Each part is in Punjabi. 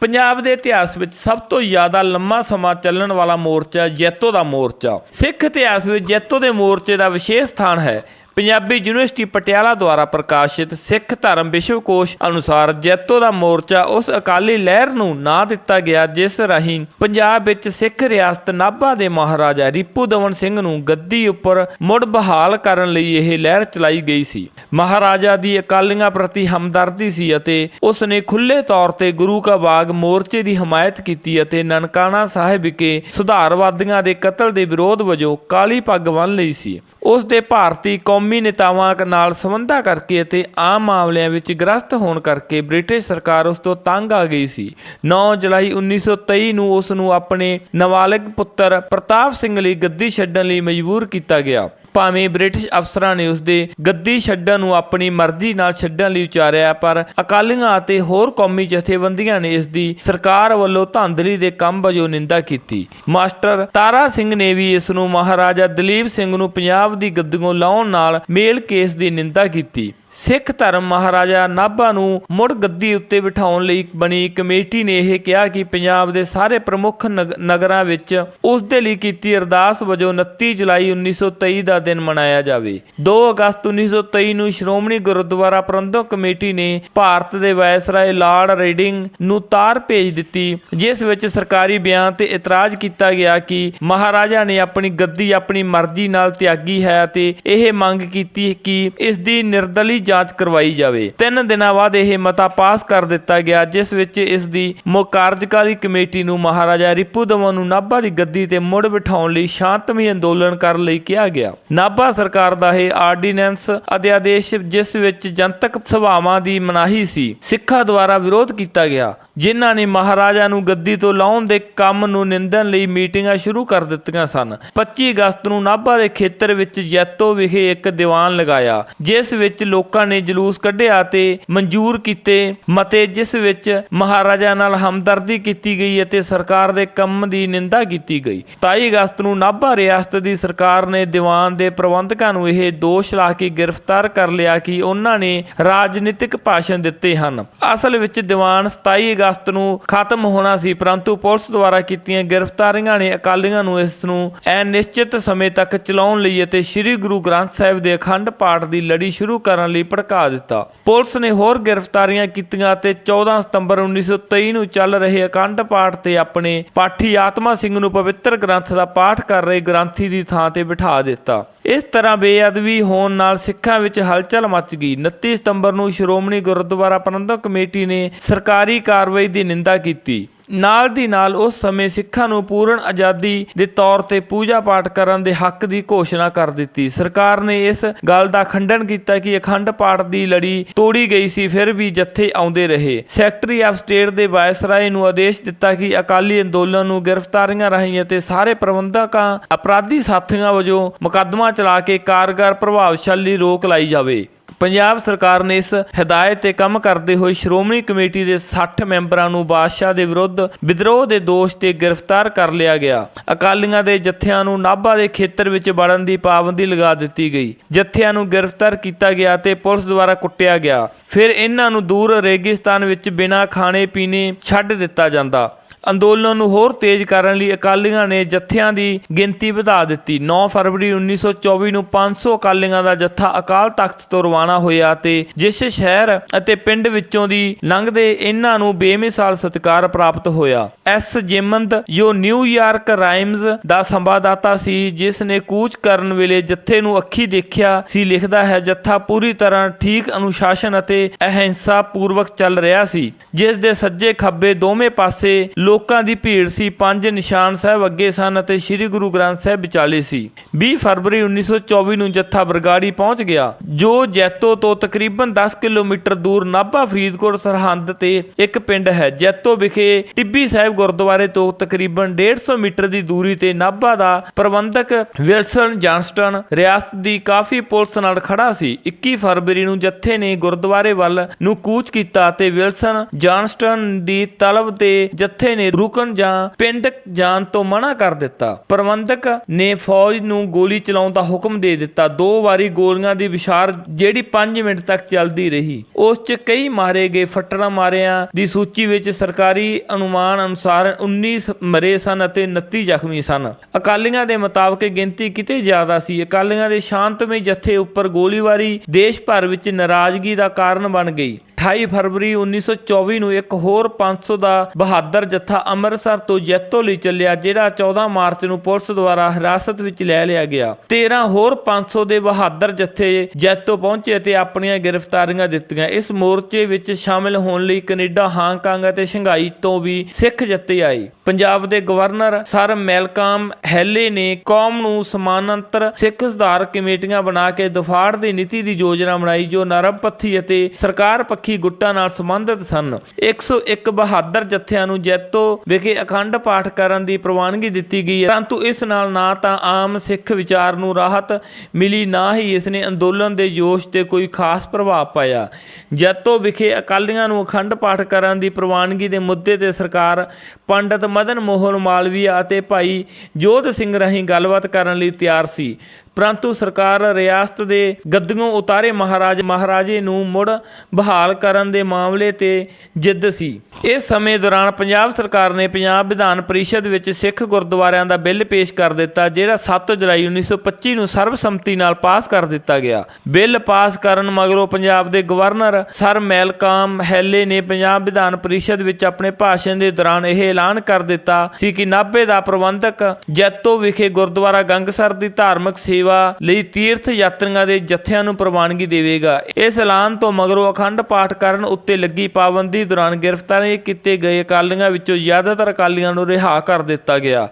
ਪੰਜਾਬ ਦੇ ਇਤਿਹਾਸ ਵਿੱਚ ਸਭ ਤੋਂ ਜ਼ਿਆਦਾ ਲੰਮਾ ਸਮਾਂ ਚੱਲਣ ਵਾਲਾ ਮੋਰਚਾ ਜੈਤੋ ਦਾ ਮੋਰਚਾ। ਸਿੱਖ ਇਤਿਹਾਸ ਵਿੱਚ ਜੈਤੋ ਦੇ ਮੋਰਚੇ ਦਾ ਵਿਸ਼ੇਸ਼ ਸਥਾਨ ਹੈ ਪੰਜਾਬੀ ਯੂਨੀਵਰਸਿਟੀ ਪਟਿਆਲਾ ਦੁਆਰਾ ਪ੍ਰਕਾਸ਼ਿਤ ਸਿੱਖ ਧਰਮ ਵਿਸ਼ਵਕੋਸ਼ ਅਨੁਸਾਰ ਜੈਤੋ ਦਾ ਮੋਰਚਾ ਉਸ ਅਕਾਲੀ ਲਹਿਰ ਨੂੰ ਨਾਂ ਦਿੱਤਾ ਗਿਆ, ਜਿਸ ਰਾਹੀਂ ਪੰਜਾਬ ਵਿੱਚ ਸਿੱਖ ਰਿਆਸਤ ਨਾਭਾ ਦੇ ਮਹਾਰਾਜਾ ਰੀਪੂ ਦਮਨ ਸਿੰਘ ਨੂੰ ਗੱਦੀ ਉੱਪਰ ਮੁੜ ਬਹਾਲ ਕਰਨ ਲਈ ਇਹ ਲਹਿਰ ਚਲਾਈ ਗਈ ਸੀ। ਮਹਾਰਾਜਾ ਦੀ ਅਕਾਲੀਆਂ ਪ੍ਰਤੀ ਹਮਦਰਦੀ ਸੀ ਅਤੇ ਉਸ ਨੇ ਖੁੱਲੇ ਤੌਰ ਤੇ ਗੁਰੂ ਕਾ ਬਾਗ ਮੋਰਚੇ ਦੀ ਹਮਾਇਤ ਕੀਤੀ ਅਤੇ ਨਨਕਾਣਾ ਸਾਹਿਬ ਵਿਖੇ ਸੁਧਾਰਵਾਦੀਆਂ ਦੇ ਕਤਲ ਦੇ ਵਿਰੋਧ ਵਜੋਂ ਕਾਲੀ ਪੱਗ ਬੰਨ੍ਹ ਲਈ ਸੀ। ਉਸ ਦੇ ਭਾਰਤੀ ਕੌਮੀ ਨੇਤਾਵਾਂ ਨਾਲ ਸੰਬੰਧਾਂ ਕਰਕੇ ਅਤੇ ਆਮ ਮਾਮਲਿਆਂ ਵਿੱਚ ਗ੍ਰਸਤ ਹੋਣ ਕਰਕੇ ਬ੍ਰਿਟਿਸ਼ ਸਰਕਾਰ ਉਸ ਤੋਂ ਤੰਗ ਆ ਗਈ ਸੀ। 9 ਜੁਲਾਈ 1923 ਨੂੰ ਉਸ ਨੂੰ ਆਪਣੇ ਨਾਬਾਲਗ ਪੁੱਤਰ ਪ੍ਰਤਾਪ ਸਿੰਘ ਲਈ ਗੱਦੀ ਛੱਡਣ ਲਈ ਮਜਬੂਰ ਕੀਤਾ ਗਿਆ। ਭਾਵੇਂ ਬ੍ਰਿਟਿਸ਼ ਅਫਸਰਾਂ ਨੇ ਉਸ ਦੇ ਗੱਦੀ ਛੱਡਣ ਨੂੰ ਆਪਣੀ ਮਰਜ਼ੀ ਨਾਲ ਛੱਡਣ ਲਈ ਉਚਾਰਿਆ, ਪਰ ਅਕਾਲੀਆਂ ਅਤੇ ਹੋਰ ਕੌਮੀ ਜਥੇਬੰਦੀਆਂ ਨੇ ਇਸ ਦੀ ਸਰਕਾਰ ਵੱਲੋਂ ਧਾਂਦਲੀ ਦੇ ਕੰਮ ਵਜੋਂ ਨਿੰਦਾ ਕੀਤੀ। ਮਾਸਟਰ ਤਾਰਾ ਸਿੰਘ ਨੇ ਵੀ ਇਸ ਨੂੰ ਮਹਾਰਾਜਾ ਦਲੀਪ ਸਿੰਘ ਨੂੰ ਪੰਜਾਬ ਦੀ ਗੱਦੀੋਂ ਲਾਉਣ ਨਾਲ ਮੇਲ ਕੇਸ ਦੀ ਨਿੰਦਾ ਕੀਤੀ। ਸਿੱਖ ਧਰਮ ਮਹਾਰਾਜਾ ਨਾਭਾ ਨੂੰ ਮੁੜ ਗੱਦੀ ਉੱਤੇ ਬਿਠਾਉਣ ਲਈ ਬਣੀ ਕਮੇਟੀ ਨੇ ਇਹ ਕਿਹਾ ਕਿ ਪੰਜਾਬ ਦੇ ਸਾਰੇ ਪ੍ਰਮੁੱਖ ਨਗ- ਨਗਰਾਂ ਵਿੱਚ ਉਸ ਦੇ ਲਈ ਕੀਤੀ ਅਰਦਾਸ ਵਜੋਂ 29 ਜੁਲਾਈ 1923 ਦਾ ਦਿਨ ਮਨਾਇਆ ਜਾਵੇ। 2 ਅਗਸਤ 1923 ਨੂੰ ਸ਼੍ਰੋਮਣੀ ਗੁਰਦੁਆਰਾ ਪ੍ਰਬੰਧਕ ਕਮੇਟੀ ਨੇ ਭਾਰਤ ਦੇ ਵਾਇਸਰਾਏ ਲਾਰਡ ਰੀਡਿੰਗ ਨੂੰ ਤਾਰ ਭੇਜ ਦਿੱਤੀ, ਜਿਸ ਵਿੱਚ ਸਰਕਾਰੀ ਬਿਆਨ ਤੇ ਇਤਰਾਜ਼ ਕੀਤਾ ਗਿਆ ਕਿ ਮਹਾਰਾਜਾ ਨੇ ਆਪਣੀ ਗੱਦੀ ਆਪਣੀ ਮਰਜ਼ੀ ਨਾਲ ਤਿਆਗੀ ਹੈ ਅਤੇ ਇਹ ਮੰਗ ਕੀਤੀ ਕਿ ਇਸ ਦੀ ਨਿਰਦਲੀ ਜਾਂਚ ਕਰਵਾਈ ਜਾਵੇ। ਤਿੰਨ ਦਿਨਾਂ ਬਾਅਦ ਇਹ ਮਤਾ ਪਾਸ ਕਰ ਦਿੱਤਾ ਗਿਆ, ਜਿਸ ਵਿੱਚ ਇਸ ਦੀ ਕਾਰਜਕਾਰੀ ਕਮੇਟੀ ਨੂੰ ਮਹਾਰਾਜਾ ਰਿਪੂ ਦਮਨ ਨੂੰ ਨਾਭਾ ਦੀ ਗੱਦੀ ਤੇ ਮੁੜ ਬਿਠਾਉਣ ਲਈ ਸ਼ਾਂਤਮਈ ਅੰਦੋਲਨ ਕਰਨ ਲਈ ਕਿਹਾ ਗਿਆ। ਨਾਭਾ ਸਰਕਾਰ ਦਾ ਇਹ ਆਰਡੀਨੈਂਸ ਅਧਿਆਦੇਸ਼, ਜਿਸ ਵਿੱਚ ਜਨਤਕ ਸਭਾਵਾਂ ਦੀ ਮਨਾਹੀ ਸੀ, ਸਿੱਖਾਂ ਦੁਆਰਾ ਵਿਰੋਧ ਕੀਤਾ ਗਿਆ, ਜਿਨ੍ਹਾਂ ਨੇ ਮਹਾਰਾਜਾ ਨੂੰ ਗੱਦੀ ਤੋਂ ਲਾਉਣ ਦੇ ਕੰਮ ਨੂੰ ਨਿੰਦਣ ਲਈ ਮੀਟਿੰਗਾਂ ਸ਼ੁਰੂ ਕਰ ਦਿੱਤੀਆਂ ਸਨ। 25 ਅਗਸਤ ਨੂੰ ਨਾਭਾ ਦੇ ਖੇਤਰ ਵਿੱਚ ਜੈਤੋ ਵਿਖੇ ਇੱਕ ਦੀਵਾਨ ਲਗਾਇਆ, ਜਿਸ ਵਿੱਚ ਲੋਕ ਨੇ ਜਲੂਸ ਕੱਢਿਆ ਤੇ ਮਨਜ਼ੂਰ ਕੀਤੇ ਮਤੇ, ਜਿਸ ਵਿੱਚ ਮਹਾਰਾਜਾ ਨਾਲ ਹਮਦਰਦੀ ਕੀਤੀ ਗਈ ਅਤੇ ਸਰਕਾਰ ਦੇ ਕੰਮ ਦੀ ਨਿੰਦਾ ਕੀਤੀ ਗਈ। 27 ਅਗਸਤ ਨੂੰ ਨਾਭਾ ਰਿਆਸਤ ਦੀ ਸਰਕਾਰ ਨੇ ਦੀਵਾਨ ਦੇ ਪ੍ਰਬੰਧਕਾਂ ਨੂੰ ਇਹ ਦੋਸ਼ ਲਾ ਕੇ ਗ੍ਰਿਫਤਾਰ ਕਰ ਲਿਆ ਕਿ ਉਹਨਾਂ ਨੇ ਰਾਜਨੀਤਿਕ ਭਾਸ਼ਣ ਦਿੱਤੇ ਹਨ। ਅਸਲ ਵਿੱਚ ਦੀਵਾਨ 27 ਅਗਸਤ ਨੂੰ ਖਤਮ ਹੋਣਾ ਸੀ, ਪਰੰਤੂ ਪੁਲਿਸ ਦੁਆਰਾ ਕੀਤੀਆਂ ਗ੍ਰਿਫਤਾਰੀਆਂ ਨੇ ਅਕਾਲੀਆਂ ਨੂੰ ਇਸ ਨੂੰ ਅਨਿਸ਼ਚਿਤ ਸਮੇਂ ਤੱਕ ਚਲਾਉਣ ਲਈ ਅਤੇ ਸ੍ਰੀ ਗੁਰੂ ਗ੍ਰੰਥ ਸਾਹਿਬ ਦੇ ਅਖੰਡ ਪਾਠ ਦੀ ਲੜੀ ਸ਼ੁਰੂ ਕਰਨ ਲਈ ਭੜਕਾ ਦਿੱਤਾ। ਪੁਲਿਸ ਨੇ ਹੋਰ ਗ੍ਰਿਫਤਾਰੀਆਂ ਕੀਤੀਆਂ ਅਤੇ 14 ਸਤੰਬਰ 1923 ਨੂੰ ਚੱਲ ਰਹੇ ਅਖੰਡ ਪਾਠ ਤੇ ਆਪਣੇ ਪਾਠੀ ਆਤਮਾ ਸਿੰਘ ਨੂੰ ਪਵਿੱਤਰ ਗ੍ਰੰਥ ਦਾ ਪਾਠ ਕਰ ਰਹੇ ਗ੍ਰੰਥੀ ਦੀ ਥਾਂ ਤੇ ਬਿਠਾ ਦਿੱਤਾ। ਇਸ ਤਰ੍ਹਾਂ ਬੇਅਦਬੀ ਹੋਣ ਨਾਲ ਸਿੱਖਾਂ ਵਿੱਚ ਹਲਚਲ ਮਚ ਗਈ। 29 ਸਤੰਬਰ ਨੂੰ ਸ਼੍ਰੋਮਣੀ ਗੁਰਦੁਆਰਾ ਪ੍ਰਬੰਧਕ ਕਮੇਟੀ ਨੇ ਸਰਕਾਰੀ ਕਾਰਵਾਈ ਦੀ ਨਿੰਦਾ ਕੀਤੀ। ਨਾਲ ਦੀ ਨਾਲ ਉਸ ਸਮੇਂ ਸਿੱਖਾਂ ਨੂੰ ਪੂਰਨ ਆਜ਼ਾਦੀ ਦੇ ਤੌਰ ਤੇ ਪੂਜਾ ਪਾਠ ਕਰਨ ਦੇ ਹੱਕ ਦੀ ਘੋਸ਼ਣਾ ਕਰ ਦਿੱਤੀ। ਸਰਕਾਰ ਨੇ ਇਸ ਗੱਲ ਦਾ ਖੰਡਨ ਕੀਤਾ ਕਿ ਅਖੰਡ ਪਾਠ ਦੀ ਲੜੀ ਤੋੜੀ ਗਈ ਸੀ, ਫਿਰ ਵੀ ਜੱਥੇ ਆਉਂਦੇ ਰਹੇ। ਸੈਕਟਰੀ ਆਫ ਸਟੇਟ ਦੇ ਵਾਇਸਰਾਏ ਨੂੰ ਆਦੇਸ਼ ਦਿੱਤਾ ਕਿ ਅਕਾਲੀ ਅੰਦੋਲਨ ਨੂੰ ਗ੍ਰਿਫਤਾਰੀਆਂ ਰਾਹੀਂ ਅਤੇ ਸਾਰੇ ਪ੍ਰਬੰਧਕਾਂ, ਅਪਰਾਧੀ ਸਾਥੀਆਂ ਵਜੋਂ ਮੁਕੱਦਮਾ ਚਲਾ ਕੇ ਕਾਰਗਰ ਪ੍ਰਭਾਵਸ਼ਾਲੀ ਰੋਕ ਲਾਈ ਜਾਵੇ। ਪੰਜਾਬ ਸਰਕਾਰ ਨੇ ਇਸ ਹਦਾਇਤ ਤੇ ਕੰਮ ਕਰਦੇ ਹੋਏ ਸ਼੍ਰੋਮਣੀ ਕਮੇਟੀ ਦੇ 60 ਮੈਂਬਰਾਂ ਨੂੰ ਬਾਦਸ਼ਾਹ ਦੇ ਵਿਰੁੱਧ ਵਿਦਰੋਹ ਦੇ ਦੋਸ਼ ਤੇ ਗ੍ਰਿਫਤਾਰ ਕਰ ਲਿਆ ਗਿਆ। ਅਕਾਲੀਆਂ ਦੇ ਜਥਿਆਂ ਨੂੰ ਨਾਭਾ ਦੇ ਖੇਤਰ ਵਿੱਚ ਵੜਨ ਦੀ ਪਾਬੰਦੀ ਲਗਾ ਦਿੱਤੀ ਗਈ। ਜਥਿਆਂ ਨੂੰ ਗ੍ਰਿਫਤਾਰ ਕੀਤਾ ਗਿਆ ਤੇ ਪੁਲਿਸ ਦੁਆਰਾ ਕੁੱਟਿਆ ਗਿਆ। ਫਿਰ ਇਹਨਾਂ ਨੂੰ ਦੂਰ ਰੇਗਿਸਤਾਨ ਵਿੱਚ ਬਿਨਾਂ ਖਾਣੇ ਪੀਣੇ ਛੱਡ ਦਿੱਤਾ ਜਾਂਦਾ। ਅੰਦੋਲਨ ਨੂੰ ਹੋਰ ਤੇਜ਼ ਕਰਨ ਲਈ ਅਕਾਲੀਆਂ ਨੇ ਜਥਿਆਂ ਦੀ ਗਿਣਤੀ ਵਧਾ ਦਿੱਤੀ। 9 ਫਰਵਰੀ 1924 ਨੂੰ 500 ਅਕਾਲੀਆਂ ਦਾ ਜੱਥਾ ਅਕਾਲ ਤਖਤ ਤੋਂ ਰਵਾਨਾ ਹੋਇਆ ਤੇ ਜਿਸ ਸ਼ਹਿਰ ਅਤੇ ਪਿੰਡ ਵਿੱਚੋਂ ਦੀ ਲੰਘਦੇ ਇਹਨਾਂ ਨੂੰ ਬੇਮਿਸਾਲ ਸਤਿਕਾਰ ਪ੍ਰਾਪਤ ਹੋਇਆ। ਐਸ ਜੇਮੰਦ, ਜੋ ਨਿਊਯਾਰਕ ਰਾਈਮਜ਼ ਦਾ ਸੰਵਾਦਦਾਤਾ ਸੀ, ਜਿਸ ਨੇ ਕੂਚ ਕਰਨ ਵੇਲੇ ਜੱਥੇ ਨੂੰ ਅੱਖੀ ਦੇਖਿਆ ਸੀ, ਲਿਖਦਾ ਹੈ, ਜੱਥਾ ਪੂਰੀ ਤਰ੍ਹਾਂ ਠੀਕ ਅਨੁਸ਼ਾਸਨ ਅਤੇ ਅਹਿੰਸਾ ਪੂਰਵਕ ਚੱਲ ਰਿਹਾ ਸੀ, ਜਿਸ ਦੇ ਸੱਜੇ ਖੱਬੇ ਦੋਵੇਂ ਪਾਸੇ ਲੋਕਾਂ ਦੀ ਭੀੜ ਸੀ, ਪੰਜ ਨਿਸ਼ਾਨ ਸਾਹਿਬ ਅੱਗੇ ਸਨ ਅਤੇ ਸ੍ਰੀ ਗੁਰੂ ਗ੍ਰੰਥ ਸਾਹਿਬ ਵਿਚਾਲੇ ਸੀ। 20 ਫਰਵਰੀ 1924 ਨੂੰ ਜੱਥਾ ਬਰਗਾੜੀ ਪਹੁੰਚ ਗਿਆ, ਜੋ ਜੈਤੋ ਤੋਂ ਤਕਰੀਬਨ 10 ਕਿਲੋਮੀਟਰ ਦੂਰ ਨਾਭਾ ਫਰੀਦਕੋਟ ਸਰਹੰਦ ਤੇ ਇੱਕ ਪਿੰਡ ਹੈ। ਜੈਤੋ ਵਿਖੇ ਟਿੱਬੀ ਸਾਹਿਬ ਗੁਰਦੁਆਰੇ ਤੋਂ ਤਕਰੀਬਨ 150 ਮੀਟਰ ਦੀ ਦੂਰੀ ਤੇ ਨਾਭਾ ਦਾ ਪ੍ਰਬੰਧਕ ਵਿਲਸਨ ਜਾਨਸਟਨ ਰਿਆਸਤ ਦੀ ਕਾਫੀ ਪੁਲਿਸ ਨਾਲ ਖੜਾ ਸੀ। 21 ਫਰਵਰੀ ਨੂੰ ਜੱਥੇ ਨੇ ਗੁਰਦੁਆਰੇ ਵੱਲ ਨੂੰ ਕੂਚ ਕੀਤਾ ਤੇ ਵਿਲਸਨ ਜਾਨਸਟਨ ਦੀ ਤਲਬ ਤੇ ਜੱਥੇ ਨੇ ਰੁਕਣ ਜਾਂ ਪਿੰਡ ਜਾਣ ਤੋਂ ਮਨਾ ਕਰ ਦਿੱਤਾ। ਪ੍ਰਬੰਧਕ ਨੇ ਫੌਜ ਨੂੰ ਗੋਲੀ ਚਲਾਉਣ ਦਾ ਹੁਕਮ ਦੇ ਦਿੱਤਾ। ਦੋ ਵਾਰੀ ਗੋਲੀਆਂ ਦੀ ਵਿਸ਼ਾਰ ਜਿਹੜੀ 5 ਮਿੰਟ ਤੱਕ ਚੱਲਦੀ ਰਹੀ। ਉਸ 'ਚ ਕਈ ਮਾਰੇ ਗਏ। ਫੱਟੜਾਂ ਮਾਰਿਆਂ ਦੀ ਸੂਚੀ ਵਿੱਚ ਸਰਕਾਰੀ ਅਨੁਮਾਨ ਅਨੁਸਾਰ 19 ਮਰੇ ਸਨ ਅਤੇ 29 ਜ਼ਖਮੀ ਸਨ। ਅਕਾਲੀਆਂ ਦੇ ਮੁਤਾਬਕ ਗਿਣਤੀ ਕਿਤੇ ਜ਼ਿਆਦਾ ਸੀ। ਅਕਾਲੀਆਂ ਦੇ ਸ਼ਾਂਤਮਈ ਜਥੇ ਉੱਪਰ ਗੋਲੀਬਾਰੀ ਦੇਸ਼ ਭਰ ਵਿੱਚ ਨਾਰਾਜ਼ਗੀ ਦਾ ਕਾਰਨ ਬਣ ਗਈ। 28 ਫਰਵਰੀ 1924 ਨੂੰ ਇੱਕ ਹੋਰ 500 ਦਾ ਬਹਾਦਰ ਜੱਥਾ ਅੰਮ੍ਰਿਤਸਰ ਤੋਂ ਜੈਤੋ ਲਈ ਚੱਲਿਆ, ਜਿਹੜਾ 14 ਮਾਰਚ ਨੂੰ ਪੁਲਿਸ ਦੁਆਰਾ ਹਿਰਾਸਤ ਵਿੱਚ ਲੈ ਲਿਆ ਗਿਆ। 13 ਹੋਰ 500 ਦੇ ਬਹਾਦਰ ਜੱਥੇ ਜੈਤੋ ਪਹੁੰਚੇ ਅਤੇ ਆਪਣੀਆਂ ਗ੍ਰਿਫਤਾਰੀਆਂ ਦਿੱਤੀਆਂ। ਇਸ ਮੋਰਚੇ ਵਿੱਚ ਸ਼ਾਮਿਲ ਹੋਣ ਲਈ ਕੈਨੇਡਾ, ਹਾਂਗਕਾਂਗ ਅਤੇ ਸ਼ੰਘਾਈ ਤੋਂ ਵੀ ਸਿੱਖ ਜੱਥੇ ਆਏ। ਪੰਜਾਬ ਦੇ ਗਵਰਨਰ ਸਰ ਮੈਲਕਾਮ ਹੈਲੇ ਨੇ ਕੌਮ ਨੂੰ ਸਮਾਨਾਂਤਰ ਸਿੱਖ ਸੁਧਾਰ ਕਮੇਟੀਆਂ ਬਣਾ ਕੇ ਦਫਾੜ ਦੀ ਨੀਤੀ ਦੀ ਯੋਜਨਾ ਬਣਾਈ, ਜੋ ਨਰਮ ਪੱਥੀ ਅਤੇ ਸਰਕਾਰ ਪੱਖੀ ਗੁੱਟਾਂ ਨਾਲ ਸੰਬੰਧਿਤ ਸਨ। 101 ਬਹਾਦਰ ਜੱਥਿਆਂ ਨੂੰ ਜੈਤੋ ਵਿਖੇ ਅਖੰਡ ਪਾਠ ਕਰਨ ਦੀ ਪ੍ਰਵਾਨਗੀ ਦਿੱਤੀ ਗਈ ਹੈ। ਪਰੰਤੂ ਇਸ ਨਾਲ ਨਾ ਤਾਂ ਆਮ ਸਿੱਖ ਵਿਚਾਰ ਨੂੰ ਰਾਹਤ ਮਿਲੀ, ਨਾ ਹੀ ਇਸ ਨੇ ਅੰਦੋਲਨ ਦੇ ਜੋਸ਼ ਤੇ ਕੋਈ ਖਾਸ ਪ੍ਰਭਾਵ ਪਾਇਆ। ਜੈਤੋ ਵਿਖੇ ਅਕਾਲੀਆਂ ਨੂੰ ਅਖੰਡ ਪਾਠ ਕਰਨ ਦੀ ਪ੍ਰਵਾਨਗੀ ਦੇ ਮੁੱਦੇ ਤੇ ਸਰਕਾਰ, ਪੰਡਤ ਮਦਨ ਮੋਹਨ ਮਾਲਵੀਆ ਅਤੇ ਭਾਈ ਜੋਧ ਸਿੰਘ ਰਾਹੀਂ ਗੱਲਬਾਤ ਕਰਨ ਲਈ ਤਿਆਰ ਸੀ। ਪਰੰਤੂ ਸਰਕਾਰ ਰਿਆਸਤ ਦੇ ਗੱਦੀਆਂ ਉਤਾਰੇ ਮਹਾਰਾਜ, ਮਹਾਰਾਜੇ ਨੂੰ ਮੁੜ ਬਹਾਲ ਕਰਨ ਦੇ ਮਾਮਲੇ ਤੇ ਜਿੱਦ ਸੀ। ਇਸ ਸਮੇਂ ਦੌਰਾਨ ਪੰਜਾਬ ਸਰਕਾਰ ਨੇ ਪੰਜਾਬ ਵਿਧਾਨ ਪਰਿਸ਼ਦ ਵਿੱਚ ਸਿੱਖ ਗੁਰਦੁਆਰਿਆਂ ਦਾ ਬਿੱਲ ਪੇਸ਼ ਕਰ ਦਿੱਤਾ, ਜਿਹੜਾ 7 ਜੁਲਾਈ 1925 ਨੂੰ ਸਰਬਸੰਮਤੀ ਨਾਲ ਪਾਸ ਕਰ ਦਿੱਤਾ ਗਿਆ। ਬਿੱਲ ਪਾਸ ਕਰਨ ਮਗਰੋਂ ਪੰਜਾਬ ਦੇ ਗਵਰਨਰ ਸਰ ਮੈਲਕਾਮ ਹੈਲੇ ਨੇ ਪੰਜਾਬ ਵਿਧਾਨ ਪਰਿਸ਼ਦ ਵਿੱਚ ਆਪਣੇ ਭਾਸ਼ਣ ਦੇ ਦੌਰਾਨ ਇਹ ਐਲਾਨ ਕਰ ਦਿੱਤਾ ਸੀ ਕਿ ਨਾਭੇ ਦਾ ਪ੍ਰਬੰਧਕ ਜੈਤੋ ਵਿਖੇ ਗੁਰਦੁਆਰਾ ਗੰਗਸਰ ਦੀ ਧਾਰਮਿਕ ਸੇਵਾ ਲਈ ਤੀਰਥ ਯਾਤਰੀਆਂ ਦੇ ਜਥਿਆਂ ਨੂੰ ਪ੍ਰਵਾਨਗੀ ਦੇਵੇਗਾ। ਇਸ ਐਲਾਨ ਤੋਂ ਮਗਰੋਂ ਅਖੰਡ ਪਾਠ ਕਰਨ ਉੱਤੇ ਲੱਗੀ ਪਾਬੰਦੀ ਦੌਰਾਨ ਗ੍ਰਿਫਤਾਰੀ ਕੀਤੇ ਗਏ ਅਕਾਲੀਆਂ ਵਿੱਚੋਂ ਜ਼ਿਆਦਾਤਰ ਅਕਾਲੀਆਂ ਨੂੰ ਰਿਹਾ ਕਰ ਦਿੱਤਾ ਗਿਆ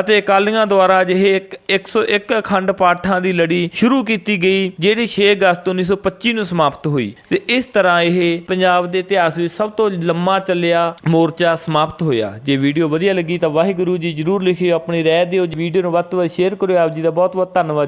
ਅਤੇ ਅਕਾਲੀਆਂ ਦੁਆਰਾ ਅਜਿਹੇ ਇੱਕ 101 ਅਖੰਡ ਪਾਠਾਂ ਦੀ ਲੜੀ ਸ਼ੁਰੂ ਕੀਤੀ ਗਈ, ਜਿਹੜੀ 6 ਅਗਸਤ 1925 ਨੂੰ ਸਮਾਪਤ ਹੋਈ। ਤੇ ਇਸ ਤਰ੍ਹਾਂ ਇਹ ਪੰਜਾਬ ਦੇ ਇਤਿਹਾਸ ਵਿੱਚ ਸਭ ਤੋਂ ਲੰਮਾ ਚੱਲਿਆ ਮੋਰਚਾ ਸਮਾਪਤ ਹੋਇਆ। ਜੇ ਵੀਡੀਓ ਵਧੀਆ ਲੱਗੀ ਤਾਂ ਵਾਹਿਗੁਰੂ ਜੀ ਜਰੂਰ ਲਿਖਿਓ, ਆਪਣੀ ਰਾਏ ਦਿਓ। ਵੀਡੀਓ ਨੂੰ ਵੱਧ ਤੋਂ ਵੱਧ ਸ਼ੇਅਰ ਕਰਿਓ। ਆਪ ਜੀ ਦਾ ਬਹੁਤ ਬਹੁਤ ਧੰਨਵਾਦ।